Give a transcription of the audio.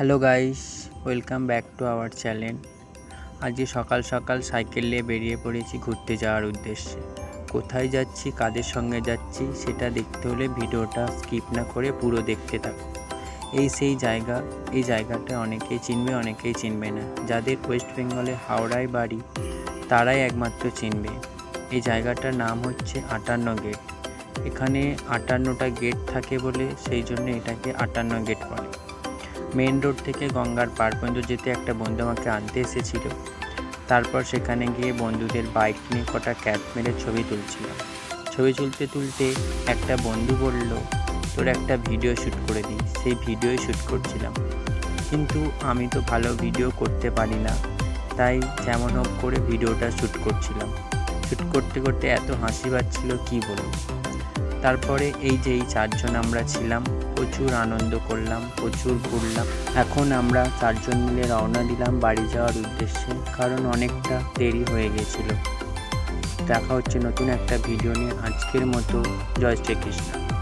Hello guys, welcome back to our channel. আজকে সকাল সকাল সাইকেল নিয়ে বেরিয়ে পড়েছি ঘুরতে যাওয়ার উদ্দেশ্যে। কোথায় যাচ্ছি, কাদের সঙ্গে যাচ্ছি, সেটা দেখতে হলে ভিডিওটা স্কিপ না করে পুরো দেখতে থাকো। এই সেই জায়গা, এই জায়গাটা অনেকেই চিনবে অনেকেই চিনবে না। যাদের ওয়েস্ট বেঙ্গলে হাওড়ায় বাড়ি, তারাই একমাত্র চিনবে। এই জায়গাটার নাম হচ্ছে আটান্ন গেট। এখানে আটান্নটা গেট থাকে বলে, সেই জন্য এটাকে আটান্ন গেট বলে। মেন রোড থেকে গঙ্গার পার পর্যন্ত যেতে একটা বন্ধু আমাকে আনতে এসেছিল। তারপর সেখানে গিয়ে বন্ধুদের বাইক নিয়ে কটা ক্যাপ মেরে ছবি তুলছিলাম। ছবি তুলতে তুলতে একটা বন্ধু বলল, তোর একটা ভিডিও শ্যুট করে দিই। সেই ভিডিওই শ্যুট করছিলাম। কিন্তু আমি তো ভালো ভিডিও করতে পারি না, তাই যেমন হোক করে ভিডিওটা শ্যুট করছিলাম। শ্যুট করতে করতে এত হাসি পাচ্ছিল কী বলব? তারপরে এই যে এই চারজন আমরা ছিলাম, প্রচুর আনন্দ করলাম, প্রচুর ঘুরলাম। এখন আমরা চারজন মিলে রওনা দিলাম বাড়ি যাওয়ার উদ্দেশ্যে, কারণ অনেকটা দেরি হয়ে গেছিল। দেখা হচ্ছে নতুন একটা ভিডিও নিয়ে। আজকের মতো, জয় শ্রীকৃষ্ণ।